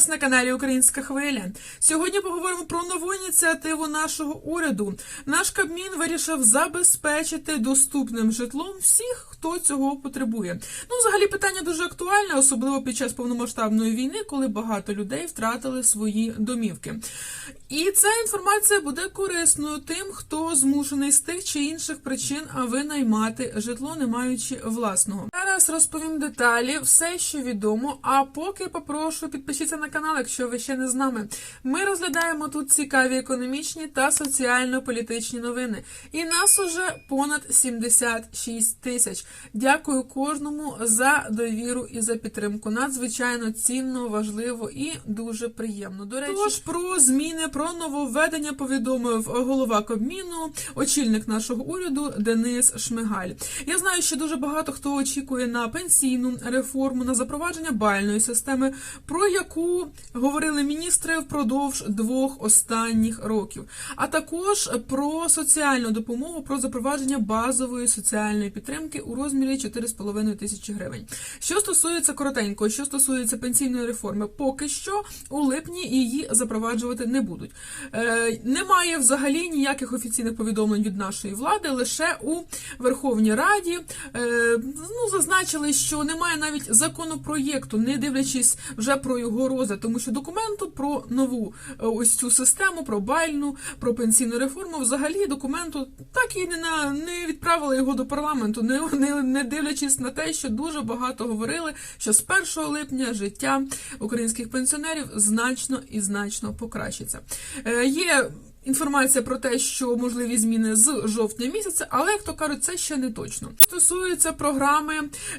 вас на каналі Українська Хвиля. Сьогодні поговоримо про нову ініціативу нашого уряду. Наш Кабмін вирішив забезпечити доступним житлом всіх, хто цього потребує. Ну, взагалі, питання дуже актуальне, особливо під час повномасштабної війни, коли багато людей втратили свої домівки. І ця інформація буде корисною тим, хто змушений з тих чи інших причин винаймати житло, не маючи власного. Зараз розповім деталі, все, що відомо. А поки попрошу підпишіться на канал, якщо ви ще не з нами. Ми розглядаємо тут цікаві економічні та соціально-політичні новини. І нас уже понад 76 тисяч. Дякую кожному за довіру і за підтримку. Надзвичайно цінно, важливо і дуже приємно. До речі, Тож про зміни, про нововведення повідомив голова Кабміну, очільник нашого уряду Денис Шмигаль. Я знаю, що дуже багато хто очікує на пенсійну реформу, на запровадження бальної системи, про яку говорили міністри впродовж двох останніх років, а також про соціальну допомогу, про запровадження базової соціальної підтримки у розмірі 4,5 тисячі гривень. Що стосується коротенько, що стосується пенсійної реформи, поки що у липні її запроваджувати не будуть. Е, немає взагалі ніяких офіційних повідомлень від нашої влади, лише у Верховній Раді е, ну, зазначили, що немає навіть законопроєкту, не дивлячись вже про його розгляд, тому що документу про нову е, ось цю систему, про бальну, про пенсійну реформу, взагалі документу так і не на не відправили його до парламенту, не, не, не дивлячись на те, що дуже багато говорили, що з 1 липня життя українських пенсіонерів значно і значно покращиться. Е, є Інформація про те, що можливі зміни з жовтня місяця, але як то кажуть, це ще не точно. Стосується програми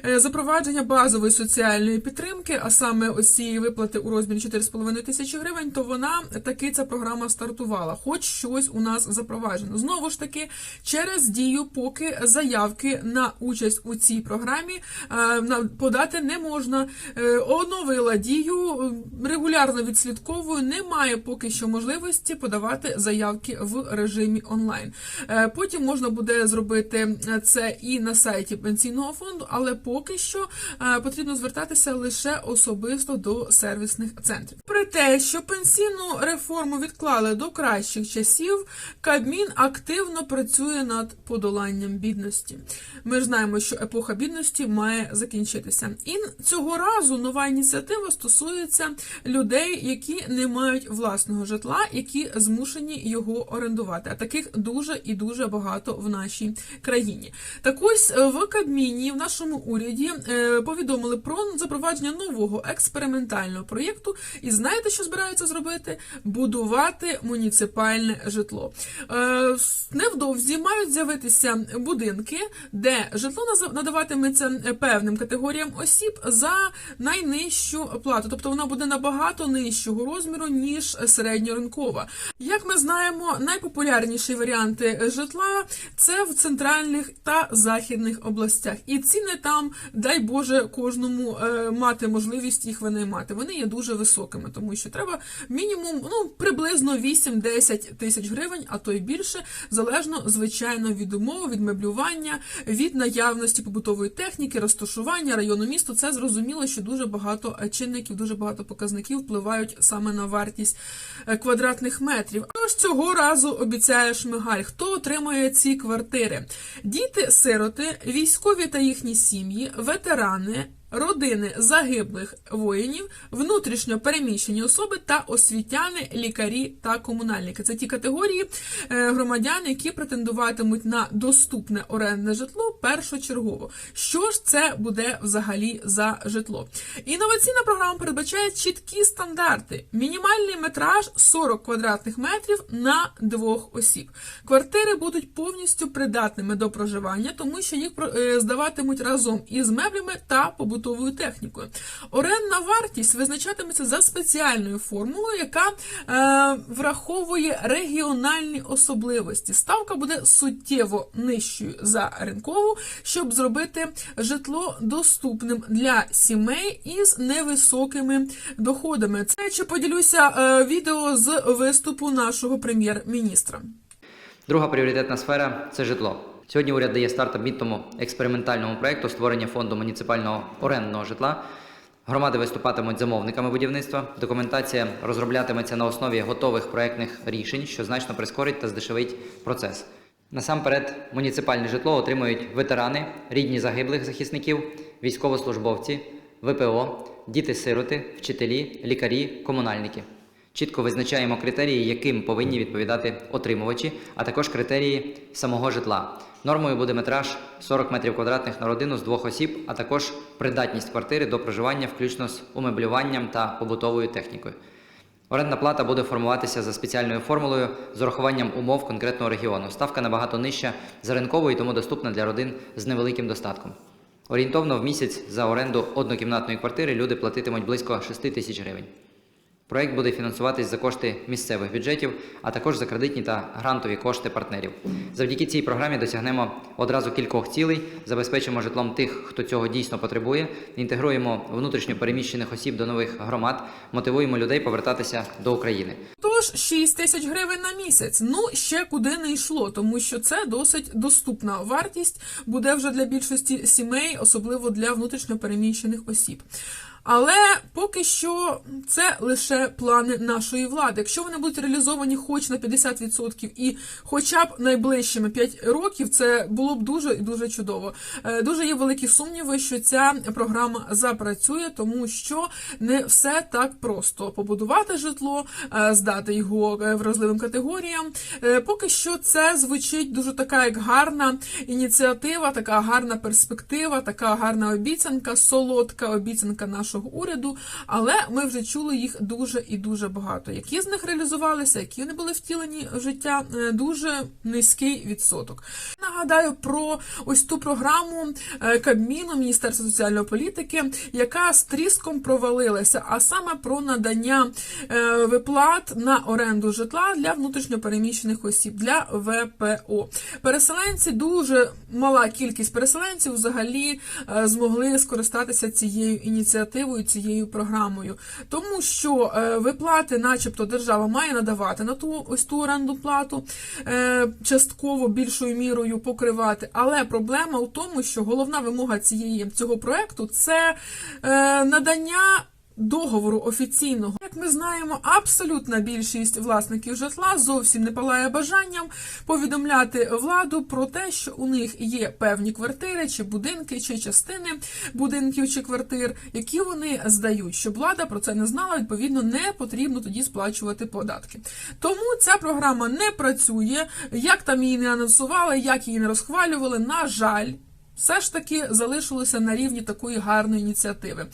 е, запровадження базової соціальної підтримки, а саме ось цієї виплати у розмірі 4,5 тисячі гривень, то вона таки ця програма стартувала, хоч щось у нас запроваджено. Знову ж таки, через дію, поки заявки на участь у цій програмі е, подати не можна. Е, Оновила дію, регулярно відслідковую, немає поки що можливості подавати заявки заявки в режимі онлайн. Е, потім можна буде зробити це і на сайті пенсійного фонду, але поки що е, потрібно звертатися лише особисто до сервісних центрів. При те, що пенсійну реформу відклали до кращих часів, Кабмін активно працює над подоланням бідності. Ми ж знаємо, що епоха бідності має закінчитися. І цього разу нова ініціатива стосується людей, які не мають власного житла, які змушені його орендувати. А таких дуже і дуже багато в нашій країні. Так ось е, в Кабміні, в нашому уряді, е, повідомили про запровадження нового експериментального проєкту. І знаєте, що збираються зробити? Будувати муніципальне житло. Е, невдовзі мають з'явитися будинки, де житло надаватиметься певним категоріям осіб за найнижчу плату, тобто вона буде набагато нижчого розміру ніж середньоринкова. Як ми знаємо, найпопулярніші варіанти житла це в центральних та західних областях, і ціни там, дай Боже, кожному е, мати можливість їх винаймати. Вони є дуже високими, тому що треба мінімум ну приблизно 8-10 тисяч гривень, а то й більше, залежно звичайно від умов, від меблювання, від наявності побутової техніки, розташування району місту. Це зрозуміло, що дуже багато чинників, дуже багато показників впливають саме на вартість е, квадратних метрів. Тож цього разу обіцяє Шмигаль, хто отримує ці квартири: діти-сироти, військові та їхні сім'ї, ветерани. Родини загиблих воїнів, внутрішньо переміщені особи та освітяни, лікарі та комунальники. Це ті категорії е, громадян, які претендуватимуть на доступне орендне житло першочергово. Що ж це буде взагалі за житло? Інноваційна програма передбачає чіткі стандарти: мінімальний метраж 40 квадратних метрів на двох осіб. Квартири будуть повністю придатними до проживання, тому що їх е, здаватимуть разом із меблями та побутовими побутовою технікою. Орендна вартість визначатиметься за спеціальною формулою, яка е, враховує регіональні особливості. Ставка буде суттєво нижчою за ринкову, щоб зробити житло доступним для сімей із невисокими доходами. Це чи поділюся е, відео з виступу нашого прем'єр-міністра. Друга пріоритетна сфера це житло. Сьогодні уряд дає старт амбітному експериментальному проєкту створення фонду муніципального орендного житла. Громади виступатимуть замовниками будівництва. Документація розроблятиметься на основі готових проектних рішень, що значно прискорить та здешевить процес. Насамперед, муніципальне житло отримують ветерани, рідні загиблих захисників, військовослужбовці, ВПО, діти-сироти, вчителі, лікарі, комунальники. Чітко визначаємо критерії, яким повинні відповідати отримувачі, а також критерії самого житла. Нормою буде метраж 40 метрів квадратних на родину з двох осіб, а також придатність квартири до проживання, включно з умеблюванням та побутовою технікою. Орендна плата буде формуватися за спеціальною формулою з урахуванням умов конкретного регіону. Ставка набагато нижча за ринковою, тому доступна для родин з невеликим достатком. Орієнтовно в місяць за оренду однокімнатної квартири люди платитимуть близько 6 тисяч гривень. Проект буде фінансуватись за кошти місцевих бюджетів, а також за кредитні та грантові кошти партнерів. Завдяки цій програмі досягнемо одразу кількох цілей, забезпечимо житлом тих, хто цього дійсно потребує, інтегруємо внутрішньо переміщених осіб до нових громад, мотивуємо людей повертатися до України. Тож 6 тисяч гривень на місяць. Ну ще куди не йшло, тому що це досить доступна вартість буде вже для більшості сімей, особливо для внутрішньопереміщених осіб. Але поки що це лише плани нашої влади. Якщо вони будуть реалізовані хоч на 50% і хоча б найближчими 5 років, це було б дуже і дуже чудово. Е, Дуже є великі сумніви, що ця програма запрацює, тому що не все так просто побудувати житло, е, здати його е, вразливим категоріям. Поки що це звучить дуже така, як гарна ініціатива, така гарна перспектива, така гарна обіцянка, солодка обіцянка нашого уряду. Але ми вже чули їх дуже і дуже багато. Які з них реалізувалися, які не були втілені в життя, е, дуже низький відсоток. Нагадаю про ось ту програму е, Кабміну Міністерства соціальної політики, яка з тріском провалилася, а саме про надання е, виплат на оренду житла для внутрішньопереміщених осіб для ВПО. Переселенці дуже мала кількість переселенців взагалі змогли скористатися цією ініціативою, цією програмою, тому що е, виплати, начебто, держава має надавати на ту ось ту оренду плату, е, частково більшою мірою покривати. Але проблема у тому, що головна вимога цієї цього проекту це е, надання. Договору офіційного, як ми знаємо, абсолютна більшість власників житла зовсім не палає бажанням повідомляти владу про те, що у них є певні квартири, чи будинки, чи частини будинків чи квартир, які вони здають. Щоб влада про це не знала, відповідно, не потрібно тоді сплачувати податки. Тому ця програма не працює. Як там її не анонсували, як її не розхвалювали, на жаль. Все ж таки залишилося на рівні такої гарної ініціативи.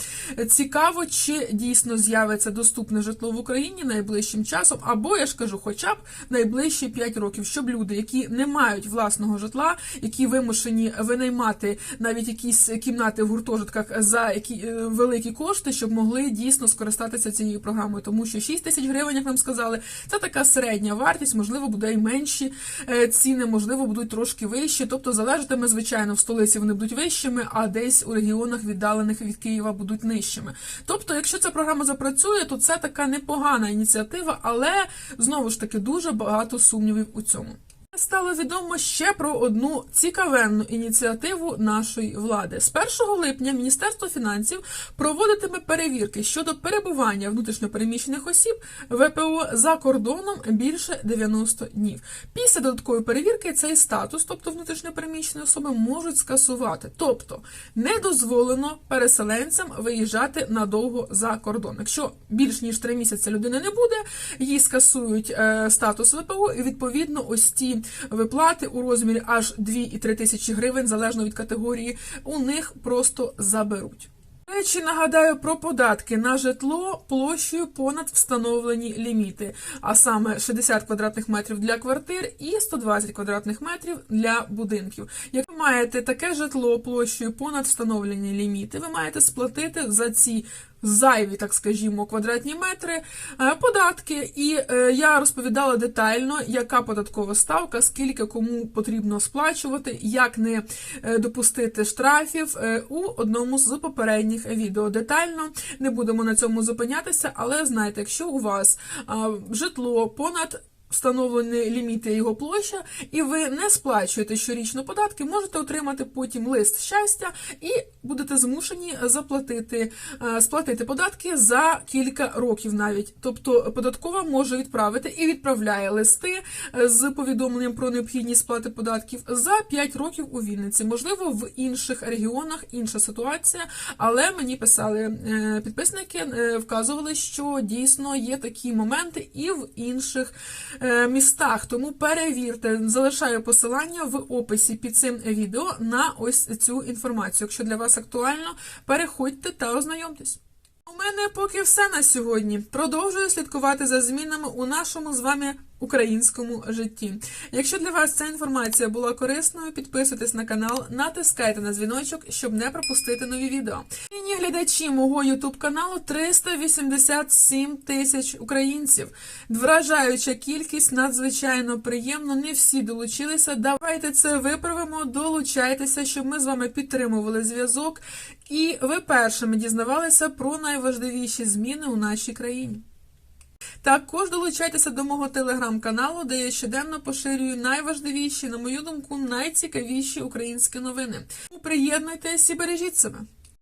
Цікаво, чи дійсно з'явиться доступне житло в Україні найближчим часом, або я ж кажу, хоча б найближчі 5 років, щоб люди, які не мають власного житла, які вимушені винаймати навіть якісь кімнати в гуртожитках за які е, великі кошти, щоб могли дійсно скористатися цією програмою, тому що 6 тисяч гривень, як нам сказали, це така середня вартість, можливо, буде і менші е, ціни, можливо, будуть трошки вищі. Тобто залежатиме, звичайно, в столиці вони будуть вищими, а десь у регіонах віддалених від Києва будуть нижчими. Тобто, якщо ця програма запрацює, то це така непогана ініціатива, але знову ж таки дуже багато сумнівів у цьому. Стало відомо ще про одну цікавенну ініціативу нашої влади. З 1 липня Міністерство фінансів проводитиме перевірки щодо перебування внутрішньопереміщених осіб ВПО за кордоном більше 90 днів. Після додаткової перевірки цей статус, тобто внутрішньопереміщені особи, можуть скасувати. Тобто не дозволено переселенцям виїжджати надовго за кордон. Якщо більш ніж 3 місяці людини не буде, їй скасують е, статус ВПО, і відповідно ось ті виплати у розмірі аж 2 і 3 тисячі гривень, залежно від категорії, у них просто заберуть. Речі, нагадаю про податки на житло площею понад встановлені ліміти, а саме 60 квадратних метрів для квартир і 120 квадратних метрів для будинків. Як ви маєте таке житло площею понад встановлені ліміти, ви маєте сплатити за ці зайві, так скажімо, квадратні метри е, податки. І е, я розповідала детально, яка податкова ставка, скільки кому потрібно сплачувати, як не е, допустити штрафів у одному з попередніх відео. Детально не будемо на цьому зупинятися, але знайте, якщо у вас житло понад встановлені ліміти його площа, і ви не сплачуєте щорічно податки, можете отримати потім лист щастя і будете змушені заплатити е, сплатити податки за кілька років навіть. Тобто податкова може відправити і відправляє листи е, з повідомленням про необхідність сплати податків за 5 років у Вінниці. Можливо, в інших регіонах інша ситуація, але мені писали е, підписники, вказували, що дійсно є такі моменти і в інших містах. Тому перевірте, залишаю посилання в описі під цим відео на ось цю інформацію. Якщо для вас актуально, переходьте та ознайомтесь. У мене поки все на сьогодні. Продовжую слідкувати за змінами у нашому з вами українському житті. Якщо для вас ця інформація була корисною, підписуйтесь на канал, натискайте на дзвіночок, щоб не пропустити нові відео. Нині глядачі мого ютуб каналу 387 тисяч українців. Вражаюча кількість надзвичайно приємно. Не всі долучилися. Давайте це виправимо. Долучайтеся, щоб ми з вами підтримували зв'язок, і ви першими дізнавалися про найважливіші зміни у нашій країні. Також долучайтеся до мого телеграм-каналу, де я щоденно поширюю найважливіші, на мою думку, найцікавіші українські новини. Приєднуйтесь і бережіть себе.